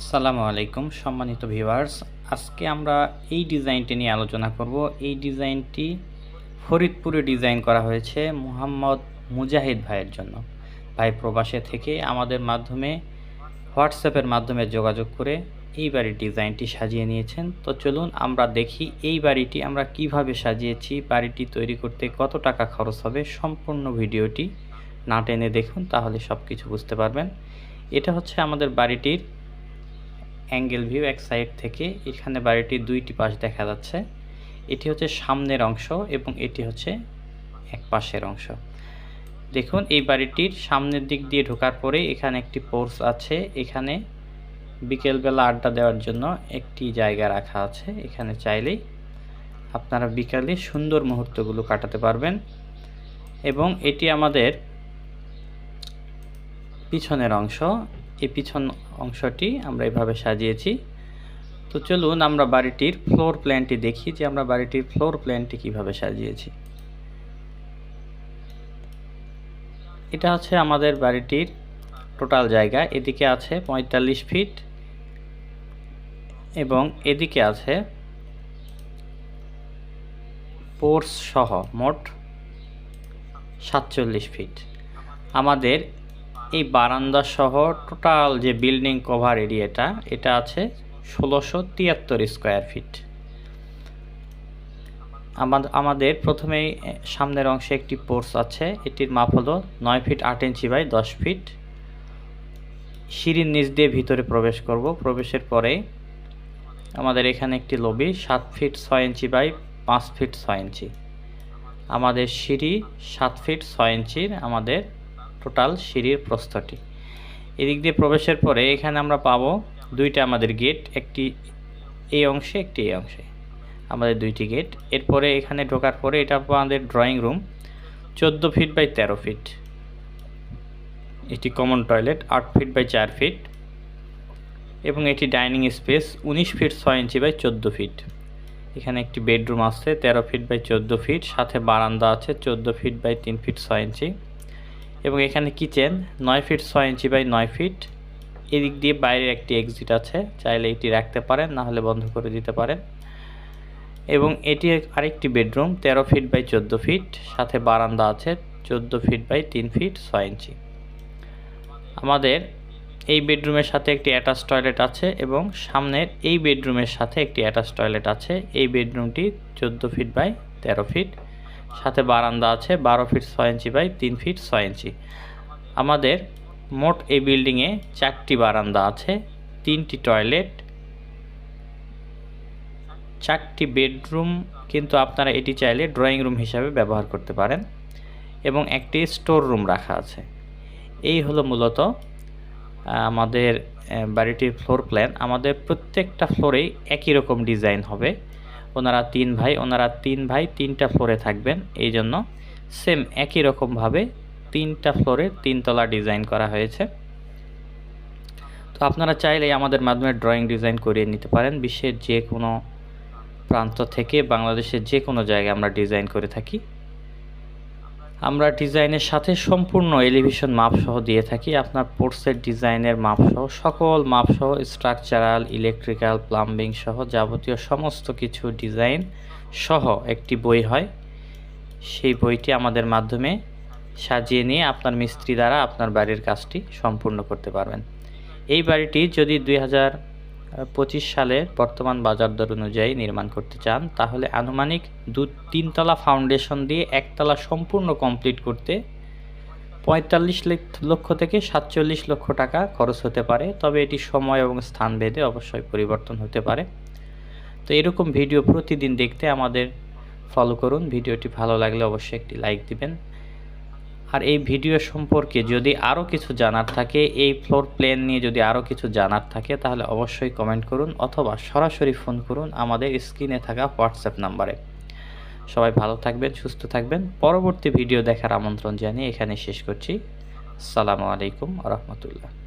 আসসালামু আলাইকুম, সম্মানিত ভিউয়ার্স। আজকে আমরা এই ডিজাইনটি নিয়ে আলোচনা করব। এই ডিজাইনটি ফরিদপুরে ডিজাইন করা হয়েছে মুহাম্মদ মুজাহিদ ভাইয়ের জন্য। ভাই প্রবাসে থেকে আমাদের মাধ্যমে, হোয়াটসঅ্যাপের মাধ্যমে যোগাযোগ করে এই বাড়ির ডিজাইনটি সাজিয়ে নিয়েছেন। তো চলুন আমরা দেখি এই বাড়িটি আমরা কীভাবে সাজিয়েছি, বাড়িটি তৈরি করতে কত টাকা খরচ হবে, সম্পূর্ণ ভিডিওটি না টেনে দেখুন, তাহলে সব কিছু বুঝতে পারবেন। এটা হচ্ছে আমাদের বাড়িটির অ্যাঙ্গেল ভিউ এক সাইড থেকে এখানে বাড়িটির দুইটি পাশ দেখা যাচ্ছে। এটি হচ্ছে সামনের অংশ এবং এটি হচ্ছে এক পাশের অংশ। দেখুন, এই বাড়িটির সামনের দিক দিয়ে ঢোকার পরে এখানে একটি পোর্স আছে। এখানে বিকেলবেলা আড্ডা দেওয়ার জন্য একটি জায়গা রাখা আছে। এখানে চাইলেই আপনারা বিকালে সুন্দর মুহূর্তগুলো কাটাতে পারবেন। এবং এটি আমাদের পিছনের অংশ। এই পিছন অংশটি আমরা এভাবে সাজিয়েছি। তো চলুন আমরা বাড়িটির ফ্লোর প্ল্যানটি দেখি যে আমরা বাড়িটির ফ্লোর প্ল্যানটি কীভাবে সাজিয়েছি। এটা হচ্ছে আমাদের বাড়িটির টোটাল জায়গা। এদিকে আছে পঁয়তাল্লিশ ফিট এবং এদিকে আছে পোর্স সহ মোট সাতচল্লিশ ফিট আমাদের এই বারান্দা সহ টোটাল যে বিল্ডিং কভার এরিয়াটা এটা আছে ষোলোশো তিয়াত্তর স্কোয়ার ফিট আমাদের প্রথমেই সামনের অংশে একটি পোর্স আছে, এটির মাপ হলো নয় ফিট আট ইঞ্চি বাই দশ ফিট সিঁড়ির নিচ দিয়ে ভিতরে প্রবেশ করব, প্রবেশের পরে আমাদের এখানে একটি লবি সাত ফিট ছয় ইঞ্চি বাই পাঁচ ফিট ছয় ইঞ্চি। আমাদের সিঁড়ি সাত ফিট ছয় ইঞ্চির, আমাদের টোটাল সিঁড়ির প্রস্থটি। এদিক দিয়ে প্রবেশের পরে এখানে আমরা পাবো দুইটা আমাদের গেট, একটি এই অংশে, একটি এই অংশে। আমাদের দুইটি গেট। এরপরে এখানে ঢোকার পরে এটা আমাদের ড্রয়িং রুম চোদ্দ ফিট বাই তেরো ফিট এটি কমন টয়লেট আট ফিট বাই চার ফিট এবং এটি ডাইনিং স্পেস উনিশ ফিট ছয় ইঞ্চি বাই চোদ্দ ফিট এখানে একটি বেডরুম আছে, তেরো ফিট বাই চোদ্দ ফিট সাথে বারান্দা আছে, চোদ্দ ফিট বাই তিন ফিট ছয় ইঞ্চি এবং এখানে কিচেন নয় ফিট ছয় ইঞ্চি বাই নয় ফিট। এদিক দিয়ে বাইরের একটি এক্সিট আছে, চাইলে এটি রাখতে পারেন, না হলে বন্ধ করে দিতে পারেন। এবং এটি আরেকটি বেডরুম, তেরো ফিট বাই চোদ্দ ফিট, সাথে বারান্দা আছে, চোদ্দ ফিট বাই তিন ফিট ছয় ইঞ্চি। আমাদের এই বেডরুমের সাথে একটি অ্যাটাচ টয়লেট আছে এবং সামনের এই বেডরুমের সাথে একটি অ্যাটাচ টয়লেট আছে। এই বেডরুমটি চোদ্দ ফিট বাই তেরো ফিট। সাথে বারান্দা আছে, বারো ফিট ছয় ইঞ্চি বাই তিন ফিট ছয় ইঞ্চি। আমাদের মোট এই বিল্ডিংয়ে চারটি বারান্দা আছে, তিনটি টয়লেট, চারটি বেডরুম, কিন্তু আপনারা এটি চাইলে ড্রয়িং রুম হিসাবে ব্যবহার করতে পারেন এবং একটি স্টোর রুম রাখা আছে। এই হলো মূলত আমাদের বাড়িটির ফ্লোর প্ল্যান। আমাদের প্রত্যেকটা ফ্লোরেই একই রকম ডিজাইন হবে। ওনারা তিন ভাই, ওনারা তিন ভাই, তিনটা ফ্লোরে থাকবেন। এই জন্য সেম একই রকমভাবে তিনটা ফ্লোরে তিনতলা ডিজাইন করা হয়েছে। তো আপনারা চাইলে আমাদের মাধ্যমে ড্রয়িং ডিজাইন করিয়ে নিতে পারেন। বিশ্বের যে কোনো প্রান্ত থেকে বাংলাদেশের যে কোনো জায়গায় আমরা ডিজাইন করে থাকি। আমরা ডিজাইনের সাথে সম্পূর্ণ এলিভেশন মাপসহ দিয়ে থাকি। আপনার পোর্সের ডিজাইনের মাপসহ সকল মাপসহ স্ট্রাকচারাল ইলেকট্রিক্যাল প্লাম্বিং সহ যাবতীয় সমস্ত কিছু ডিজাইন সহ একটি বই হয়। সেই বইটি আমাদের মাধ্যমে সাজিয়ে নিয়ে আপনার মিস্ত্রি দ্বারা আপনার বাড়ির কাজটি সম্পূর্ণ করতে পারবেন। এই বাড়িটি যদি দুই হাজার পঁচিশ সালের বর্তমান বাজার দর অনুযায়ী নির্মাণ করতে চান, তাহলে আনুমানিক দু, তিনতলা ফাউন্ডেশন দিয়ে একতলা সম্পূর্ণ কমপ্লিট করতে পঁয়তাল্লিশ লক্ষ থেকে সাতচল্লিশ লক্ষ টাকা খরচ হতে পারে। তবে এটি সময় এবং স্থান ভেদে অবশ্যই পরিবর্তন হতে পারে। তো এরকম ভিডিও প্রতিদিন দেখতে আমাদের ফলো করুন। ভিডিওটি ভালো লাগলে অবশ্যই একটি লাইক দিবেন। আর এই ভিডিও সম্পর্কে যদি আরও কিছু জানার থাকে, এই ফ্লোর প্ল্যান নিয়ে যদি আরও কিছু জানার থাকে, তাহলে অবশ্যই কমেন্ট করুন অথবা সরাসরি ফোন করুন আমাদের স্ক্রিনে থাকা হোয়াটসঅ্যাপ নাম্বারে সবাই ভালো থাকবেন, সুস্থ থাকবেন। পরবর্তী ভিডিও দেখার আমন্ত্রণ জানিয়ে এখানে শেষ করছি। আসসালামু আলাইকুম রহমতুল্লাহ।